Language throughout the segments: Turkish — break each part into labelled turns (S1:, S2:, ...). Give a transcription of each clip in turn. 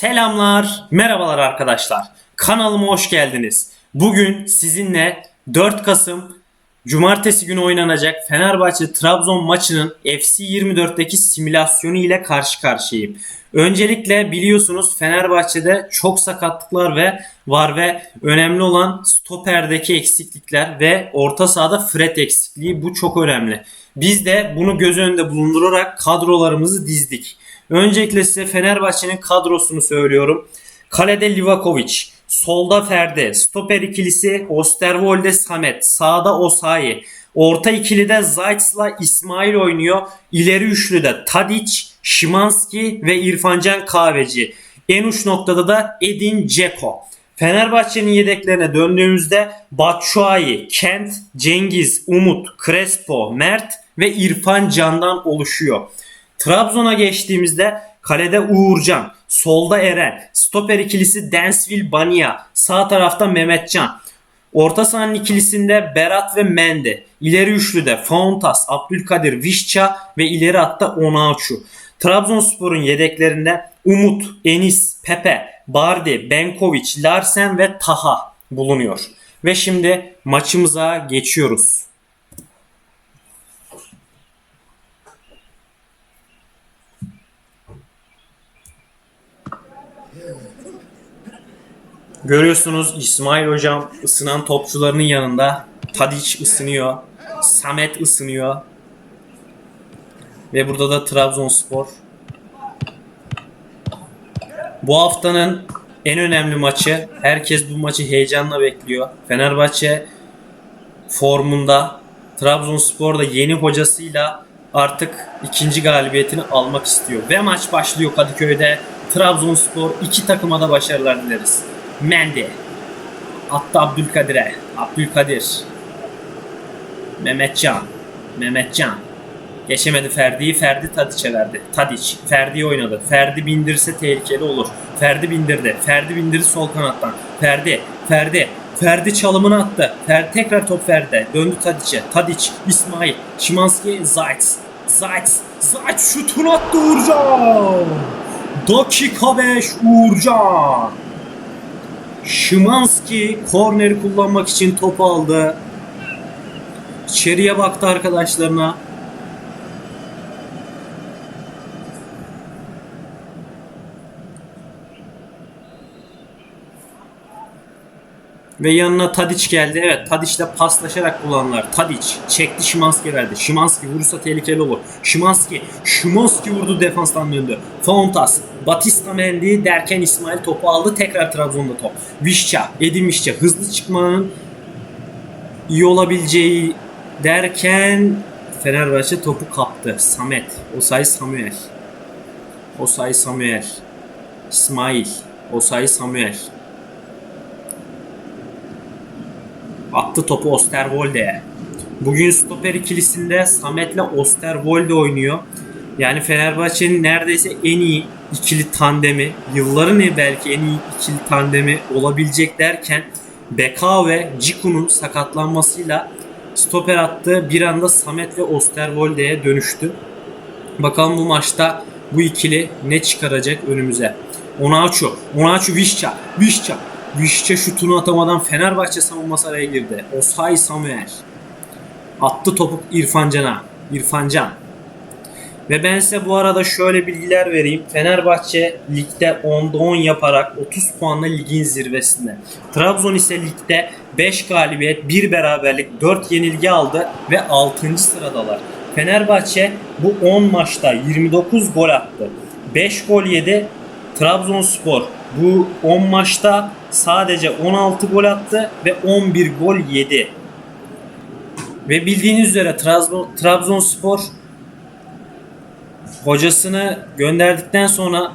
S1: Selamlar, merhabalar arkadaşlar. Kanalıma hoş geldiniz. Bugün sizinle 4 Kasım Cumartesi günü oynanacak Fenerbahçe Trabzon maçının FC 24'teki simülasyonu ile karşı karşıyayım. Öncelikle biliyorsunuz Fenerbahçe'de çok sakatlıklar ve var ve önemli olan stoperdeki eksiklikler ve orta sahada Fred eksikliği bu çok önemli. Biz de bunu göz önünde bulundurarak kadrolarımızı dizdik. Öncelikle size Fenerbahçe'nin kadrosunu söylüyorum. Kalede Livakovic, solda Ferdi, stoper ikilisi Osterwolde Samet, sağda Osayi, orta ikilide Zayt'la İsmail oynuyor. İleri üçlüde Tadic, Şimanski ve İrfancan Kahveci. En uç noktada da Edin Dzeko. Fenerbahçe'nin yedeklerine döndüğümüzde Batshuayi, Kent, Cengiz, Umut, Crespo, Mert ve İrfan Can'dan oluşuyor. Trabzon'a geçtiğimizde kalede Uğurcan, solda Eren, stoper ikilisi Densville Bania, sağ tarafta Mehmetcan. Orta sahanın ikilisinde Berat ve Mende. İleri üçlüde Fontas, Abdülkadir, Vişça ve ileri hatta Onaçu. Trabzonspor'un yedeklerinde Umut, Enis, Pepe, Bardi, Benkoviç, Larsen ve Taha bulunuyor. Ve şimdi maçımıza geçiyoruz. Görüyorsunuz İsmail hocam ısınan topçularının yanında. Tadic ısınıyor. Samet ısınıyor. Ve burada da Trabzonspor. Bu haftanın en önemli maçı. Herkes bu maçı heyecanla bekliyor. Fenerbahçe formunda. Trabzonspor da yeni hocasıyla artık ikinci galibiyetini almak istiyor. Ve maç başlıyor Kadıköy'de. Trabzonspor iki takıma da başarılar dileriz. Mendy. Attı Abdülkadir'e. Abdülkadir. Mehmetcan. Mehmetcan. Geçemedi Ferdi'yi. Ferdi Tadiç'e verdi. Tadiç. Ferdi'yi oynadı. Ferdi bindirse tehlikeli olur. Ferdi bindirdi. Ferdi bindirdi sol kanattan. Ferdi. Ferdi. Ferdi çalımını attı. Ferdi tekrar top Ferdi. Döndü Tadiç'e. Tadiç. İsmail. Şimanski. Zayt. Zayt. Zayt şutunu attı Uğurcan. Dakika 5 Uğurcan. Şimanski korneri kullanmak için topu aldı. İçeriye baktı arkadaşlarına. Ve yanına Tadic geldi. Evet Tadic'le paslaşarak kullandılar. Tadic çekti Şimanski verdi. Şimanski vurursa tehlikeli olur. Şimanski, Şimanski vurdu defanstan döndü. Fontas, Batista Mendy derken İsmail topu aldı. Tekrar Trabzon'da top. Vişça, Edin Vişça hızlı çıkmanın iyi olabileceği derken Fenerbahçe topu kaptı. Samet, Osay Samuel. Osay Samuel. İsmail, Osay Samuel. Attı topu Osterwolde'ye. Bugün stoper ikilisinde Samet'le Osterwolde oynuyor. Yani Fenerbahçe'nin neredeyse en iyi ikili tandemi, yılların belki en iyi ikili tandemi olabilecek derken Beka ve Ciku'nun sakatlanmasıyla stoper attığı bir anda Samet ve Osterwolde'ye dönüştü. Bakalım bu maçta bu ikili ne çıkaracak önümüze. Onaçu, Onaçu Vişça, Vişça, Vişçe şutunu atamadan Fenerbahçe savunması araya girdi. Osay Samuel. Attı topu İrfan Can'a. İrfan Can. Ve ben size bu arada şöyle bilgiler vereyim. Fenerbahçe ligde 10'da 10 yaparak 30 puanla ligin zirvesinde. Trabzon ise ligde 5 galibiyet, 1 beraberlik, 4 yenilgi aldı ve 6. sıradalar. Fenerbahçe bu 10 maçta 29 gol attı. 5 gol yedi. Trabzonspor bu 10 maçta sadece 16 gol attı ve 11 gol yedi. Ve bildiğiniz üzere Trabzon, Trabzonspor hocasını gönderdikten sonra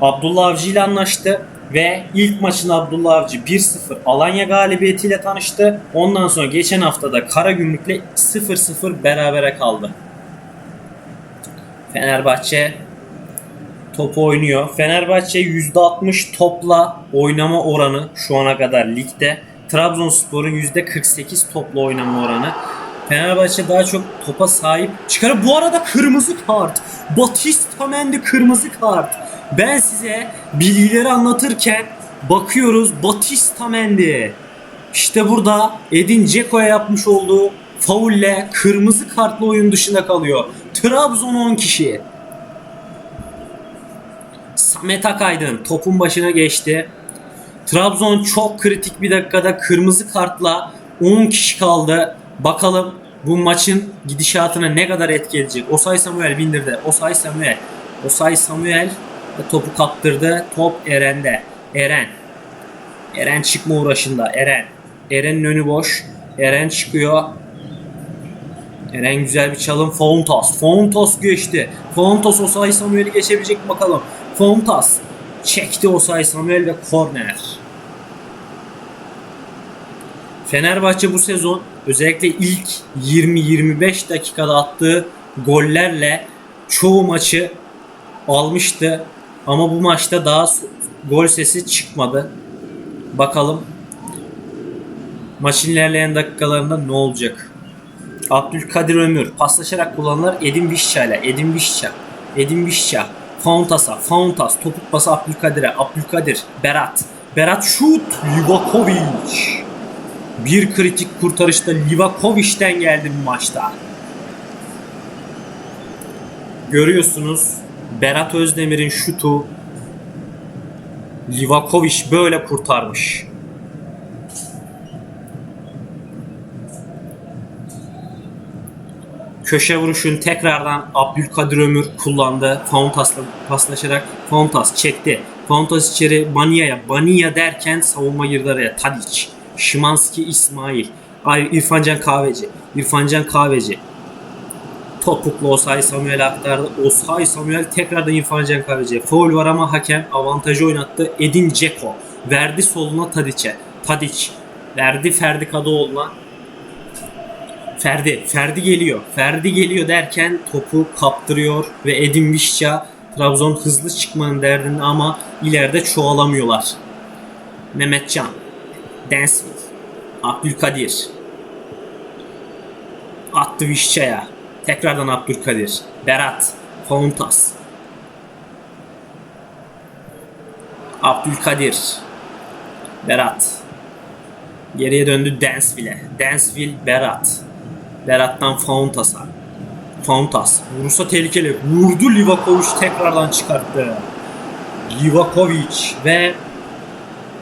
S1: Abdullah Avcı ile anlaştı ve ilk maçın Abdullah Avcı 1-0 Alanya galibiyetiyle tanıştı. Ondan sonra geçen haftada Karagümrük'le 0-0 berabere kaldı. Fenerbahçe topu oynuyor. Fenerbahçe %60 topla oynama oranı şu ana kadar ligde. Trabzonspor'un %48 topla oynama oranı. Fenerbahçe daha çok topa sahip. Çıkarıp bu arada kırmızı kart. Batista Mendy kırmızı kart. Ben size bilgileri anlatırken bakıyoruz Batista Mendy. İşte burada Edin Dzeko'ya yapmış olduğu faulle kırmızı kartlı oyun dışında kalıyor. Trabzon 10 kişi. Samet Akaydın topun başına geçti. Trabzon çok kritik bir dakikada kırmızı kartla 10 kişi kaldı. Bakalım bu maçın gidişatına ne kadar etki edecek. Osay Samuel bindirdi. Osay Samuel. Osay Samuel topu kaptırdı. Top Eren'de. Eren. Eren çıkma uğraşında. Eren. Eren'in önü boş. Eren çıkıyor. Eren güzel bir çalım. Fontas. Fontas geçti. Fontas Osay Samuel'i geçebilecek mi bakalım. Fontas çekti Osay Samuel ve korner. Fenerbahçe bu sezon özellikle ilk 20-25 dakikada attığı gollerle çoğu maçı almıştı. Ama bu maçta daha gol sesi çıkmadı. Bakalım maçın ilerleyen dakikalarında ne olacak? Abdülkadir Ömür paslaşarak kullanılır Edin Vişça ile Edin Vişça Edin Vişça Fountas'a Fountas topuk pası Abdülkadir'e Abdülkadir Berat Berat şut Livakovic bir kritik kurtarışta Livakovic'ten geldi bu maçta. Görüyorsunuz Berat Özdemir'in şutu Livakovic böyle kurtarmış. Köşe vuruşunu tekrardan Abdülkadir Ömür kullandı. Fountas'la paslaşarak Fountas çekti. Fountas içeri Bania'ya. Bania derken savunma girdi araya. Tadic. Şimanski İsmail. İrfancan Kahveci. İrfancan Kahveci. Topuklu Osay Samuel aktardı. Osay Samuel tekrardan İrfancan Kahveci'ye. Foul var ama hakem avantajı oynattı. Edin Dzeko. Verdi soluna Tadic'e. Tadic. Verdi Ferdi Kadıoğlu'na. Ferdi, Ferdi geliyor. Ferdi geliyor derken topu kaptırıyor ve Edin Vişça Trabzon hızlı çıkmanın derdinde ama ileride çoğalamıyorlar. Mehmetcan, Densville, Abdülkadir attı Vişça'ya. Tekrardan Abdülkadir, Berat, Fontas, Abdülkadir, Berat, Geriye döndü Danceville'e. Danceville Berat. Berat'tan Fountas'a. Fountas. Vurursa tehlikeli. Vurdu Livakovic tekrardan çıkarttı. Livakovic ve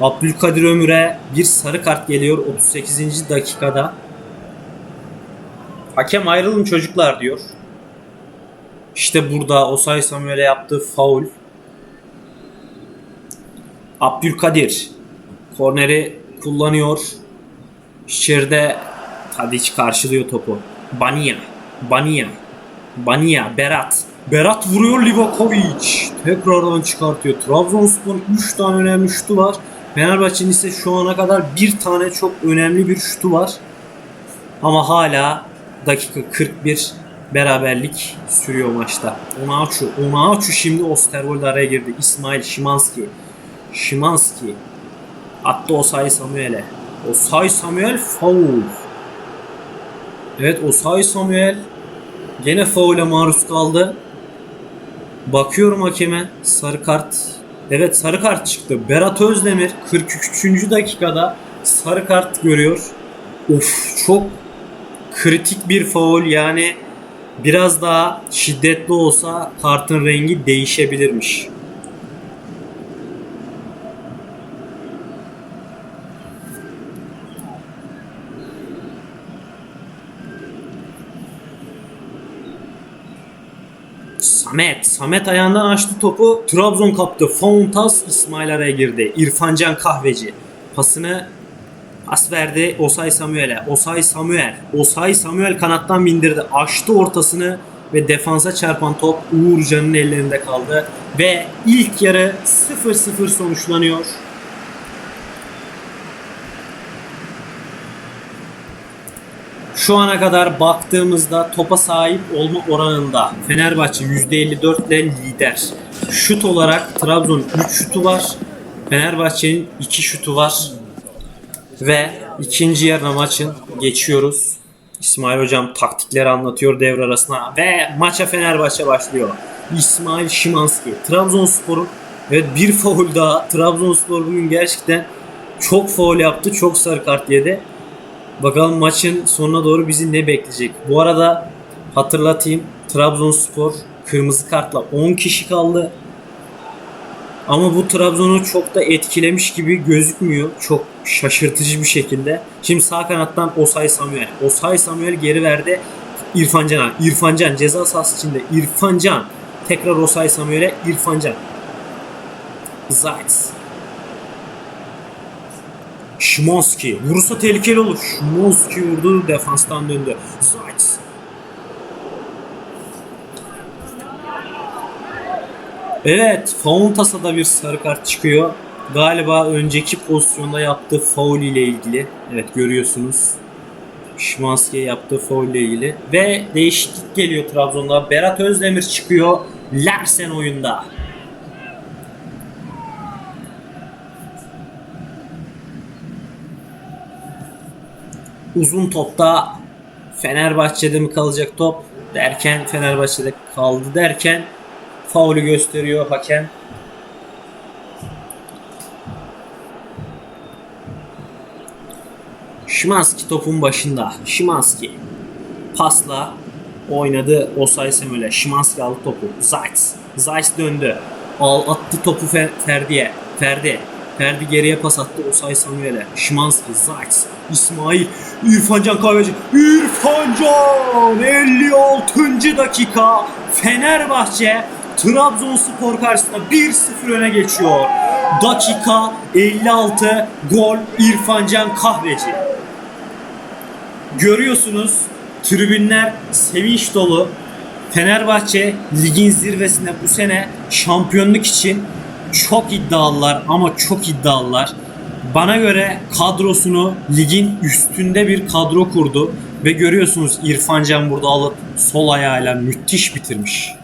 S1: Abdülkadir Ömür'e bir sarı kart geliyor 38. dakikada. Hakem ayrılın çocuklar diyor. İşte burada Osay Samuel'e yaptığı faul. Abdülkadir korneri kullanıyor. İçeride Tadic karşılıyor topu. Bania. Bania. Bania. Berat. Berat vuruyor Livakovic. Tekrardan çıkartıyor. Trabzonspor'un 3 tane önemli şutu var. Fenerbahçe'nin ise şu ana kadar bir tane çok önemli bir şutu var. Ama hala dakika 41 beraberlik sürüyor maçta. Onaçu. Onaçu şimdi Osterwold araya girdi. İsmail Şimanski. Şimanski. Attı Osay Samuel'e. Osay Samuel foul. Evet Osay Samuel gene faule maruz kaldı. Bakıyorum hakeme sarı kart. Evet sarı kart çıktı. Berat Özdemir 43. dakikada sarı kart görüyor. Of çok kritik bir faul yani biraz daha şiddetli olsa kartın rengi değişebilirmiş. Samet. Samet ayağından açtı topu. Trabzon kaptı. Fontas İsmail araya girdi. İrfancan Kahveci. Pasını pas verdi Osay Samuel'e. Osay Samuel. Osay Samuel kanattan bindirdi. Açtı ortasını ve defansa çarpan top Uğurcan'ın ellerinde kaldı. Ve ilk yarı 0-0 sonuçlanıyor. Şu ana kadar baktığımızda topa sahip olma oranında Fenerbahçe %54 ile lider. Şut olarak Trabzon 3 şutu var. Fenerbahçe'nin 2 şutu var. Ve ikinci yarına maçın geçiyoruz. İsmail hocam taktikleri anlatıyor devre arasına ve maça Fenerbahçe başlıyor. İsmail Şimanski. Trabzonspor'un evet bir faul daha. Trabzonspor bugün gerçekten çok faul yaptı. Çok sarı kart yedi. Bakalım maçın sonuna doğru bizi ne bekleyecek. Bu arada hatırlatayım. Trabzonspor kırmızı kartla 10 kişi kaldı. Ama bu Trabzon'u çok da etkilemiş gibi gözükmüyor. Çok şaşırtıcı bir şekilde. Şimdi sağ kanattan Osay Samuel. Osay Samuel geri verdi İrfan Can'a. İrfan Can ceza sahası içinde. İrfan Can. Tekrar Osay Samuel'e İrfan Can. Zayt. Şimanski. Vurursa tehlikeli olur. Şimanski vurdu. Defanstan döndü. Zayt. Evet, Fauntasa da bir sarı kart çıkıyor. Galiba önceki pozisyonda yaptığı faul ile ilgili. Evet görüyorsunuz. Şimanski'ye yaptığı faul ile ilgili. Ve değişiklik geliyor Trabzon'da. Berat Özdemir çıkıyor. Larsen oyunda. Uzun topta Fenerbahçe'de mi kalacak top derken Fenerbahçe'de kaldı derken faulü gösteriyor hakem. Şimanski topun başında. Şimanski pasla oynadı Osay Samuel'e. Şimanski aldı topu. Zayt. Zayt döndü. Al attı topu Fer- Ferdi'ye. Ferdi. Ferdi geriye pas attı Osay Samuel'e. Şimanski, Zayt, İsmail, İrfan Can Kahveci. İrfan Can! 56. dakika. Fenerbahçe Trabzonspor karşısında 1-0 öne geçiyor. Dakika 56 gol İrfan Can Kahveci. Görüyorsunuz tribünler sevinç dolu. Fenerbahçe ligin zirvesinde bu sene şampiyonluk için çok iddialılar ama çok iddialılar. Bana göre kadrosunu ligin üstünde bir kadro kurdu ve görüyorsunuz İrfan Can burada alıp sol ayağıyla müthiş bitirmiş.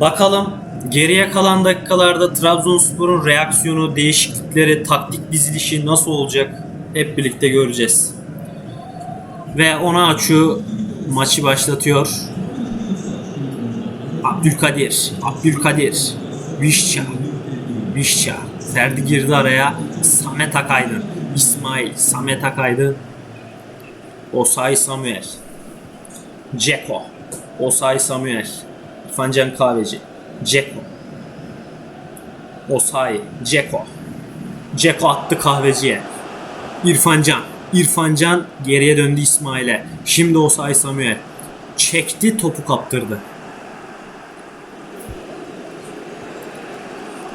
S1: Bakalım geriye kalan dakikalarda Trabzonspor'un reaksiyonu, değişiklikleri, taktik dizilişi nasıl olacak hep birlikte göreceğiz. Ve ona açı maçı başlatıyor. Abdülkadir, Abdülkadir, Vişça, Vişça. Ferdi girdi araya. Samet Akaydın, İsmail, Samet Akaydın, Osay Samuel, Ceko, Osay Samuel, İrfan Can Kahveci, Ceko, Osay, Ceko, Ceko attı kahveciye. İrfan Can, İrfan Can geriye döndü İsmail'e. Şimdi Osay Samuel. Çekti topu kaptırdı.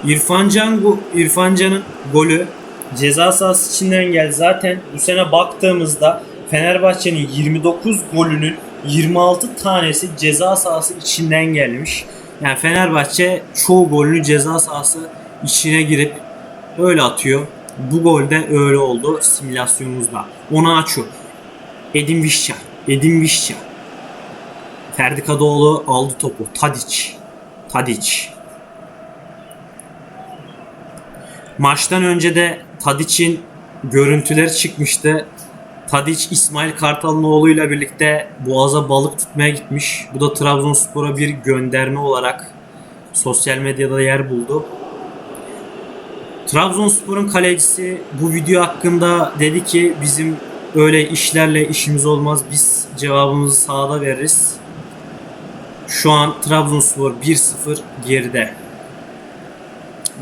S1: İrfan Can İrfan Can'ın golü ceza sahası içinden geldi. Zaten bu sene baktığımızda Fenerbahçe'nin 29 golünün 26 tanesi ceza sahası içinden gelmiş. Yani Fenerbahçe çoğu golünü ceza sahası içine girip öyle atıyor. Bu golde öyle oldu simülasyonumuzda. Onu açıyor. Edin Vişça. Edin Vişça. Ferdi Kadıoğlu aldı topu. Tadic. Tadic. Maçtan önce de Tadic'in görüntüleri çıkmıştı. Tadic İsmail Kartal'ın oğluyla birlikte Boğaz'a balık tutmaya gitmiş. Bu da Trabzonspor'a bir gönderme olarak sosyal medyada yer buldu. Trabzonspor'un kalecisi bu video hakkında dedi ki bizim öyle işlerle işimiz olmaz. Biz cevabımızı sahada veririz. Şu an Trabzonspor 1-0 geride.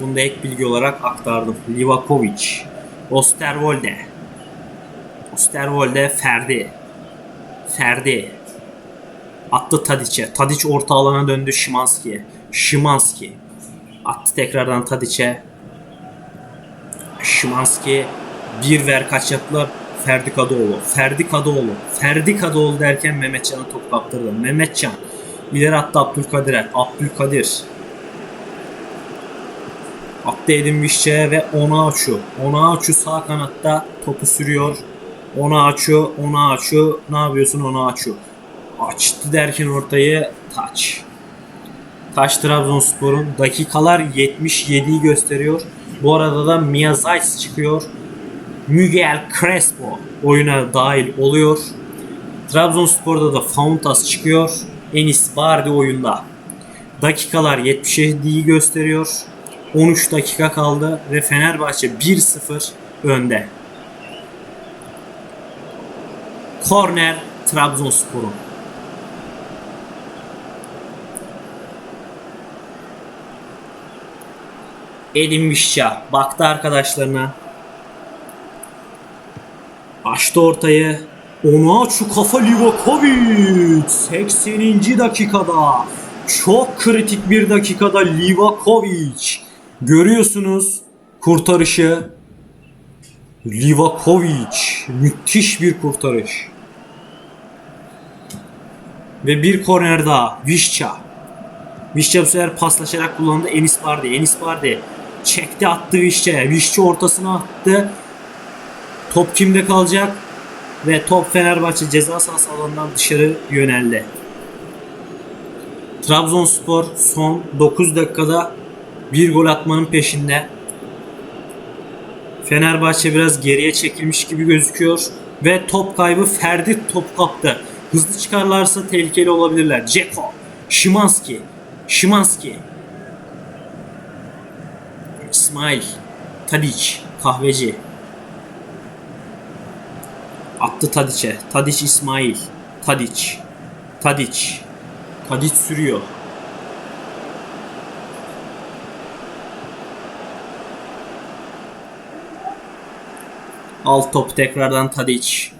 S1: Bunu da ek bilgi olarak aktardım. Livakovic, Osterwolde, Osterwolde Ferdi, Ferdi, attı Tadic'e. Tadic orta alana döndü Şimanski'ye. Şimanski attı tekrardan Tadic'e. Şimanski bir ver kaç yaptılar. Ferdi Kadıoğlu. Ferdi Kadıoğlu. Ferdi Kadıoğlu derken Mehmetcan'a top kaptırdı. Mehmetcan. İleri attı Abdülkadir'e. Abdülkadir. Attı Edin Vişçe'ye ve ona açıyor. Ona açıyor sağ kanatta topu sürüyor. Ona açıyor. Ona açıyor. Ne yapıyorsun ona açıyor. Açtı derken ortayı taç. Taş Trabzonspor'un dakikalar 77'yi gösteriyor. Bu arada da Mia Zayt çıkıyor. Miguel Crespo oyuna dahil oluyor. Trabzonspor'da da Fountas çıkıyor. Enis Bardi oyunda. Dakikalar 77'yi gösteriyor. 13 dakika kaldı ve Fenerbahçe 1-0 önde. Korner Trabzonspor'un. Edin Vişça baktı arkadaşlarına. Açtı ortayı. Ona şu kafa Livakovic 80. dakikada. Çok kritik bir dakikada Livakovic. Görüyorsunuz kurtarışı. Livakovic müthiş bir kurtarış. Ve bir korner daha. Vişça. Vişça bu sefer paslaşarak kullandı. Enis Bardi. Enis Bardi çekti attı Vişça'ya. Vişça ortasına attı. Top kimde kalacak? Ve top Fenerbahçe ceza sahası alanından dışarı yöneldi. Trabzonspor son 9 dakikada bir gol atmanın peşinde. Fenerbahçe biraz geriye çekilmiş gibi gözüküyor. Ve top kaybı Ferdi top kaptı. Hızlı çıkarlarsa tehlikeli olabilirler. Ceko, Şimanski, Şimanski, İsmail, Tadic, Kahveci. Attı Tadiç'e. Tadiç İsmail. Tadiç. Tadiç. Tadiç sürüyor. Alt top tekrardan Tadiç.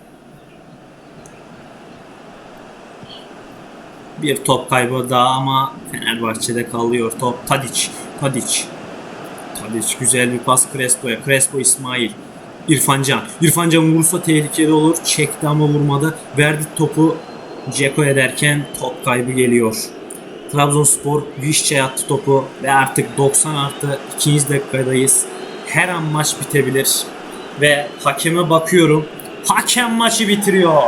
S1: Bir top kaybı daha ama Fenerbahçe'de kalıyor top. Tadiç. Tadiç. Tadiç güzel bir pas Crespo'ya. Crespo İsmail. İrfan Can. İrfan tehlikeli olur. Çekti ama vurmadı. Verdi topu Ceko ederken top kaybı geliyor. Trabzonspor Vişça'ya attı topu ve artık 90 artı 2. dakikadayız. Her an maç bitebilir. Ve hakeme bakıyorum. Hakem maçı bitiriyor.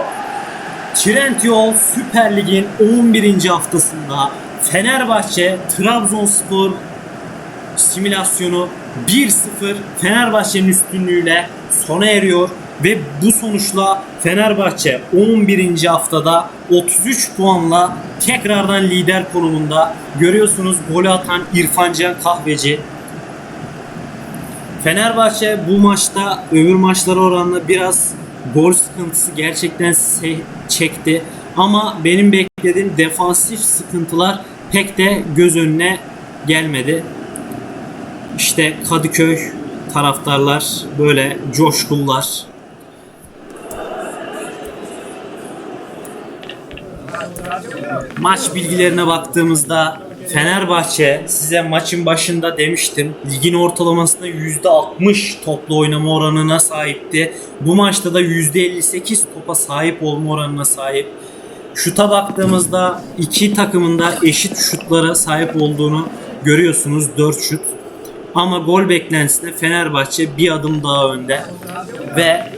S1: Trendyol Süper Lig'in 11. haftasında Fenerbahçe Trabzonspor simülasyonu 1-0 Fenerbahçe'nin üstünlüğüyle sona eriyor ve bu sonuçla Fenerbahçe 11. haftada 33 puanla tekrardan lider konumunda. Görüyorsunuz golü atan İrfan Can Kahveci. Fenerbahçe bu maçta öbür maçlara oranla biraz gol sıkıntısı gerçekten çekti. Ama benim beklediğim defansif sıkıntılar pek de göz önüne gelmedi. İşte Kadıköy taraftarlar böyle coşkullar. Maç bilgilerine baktığımızda Fenerbahçe size maçın başında demiştim. Ligin ortalamasında %60 toplu oynama oranına sahipti. Bu maçta da %58 topa sahip olma oranına sahip. Şuta baktığımızda iki takımın da eşit şutlara sahip olduğunu görüyorsunuz. 4 şut. Ama gol beklentisinde Fenerbahçe bir adım daha önde. Ve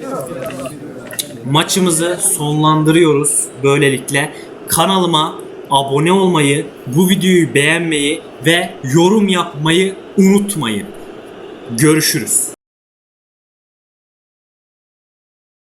S1: maçımızı sonlandırıyoruz böylelikle. Kanalıma abone olmayı, bu videoyu beğenmeyi ve yorum yapmayı unutmayın. Görüşürüz.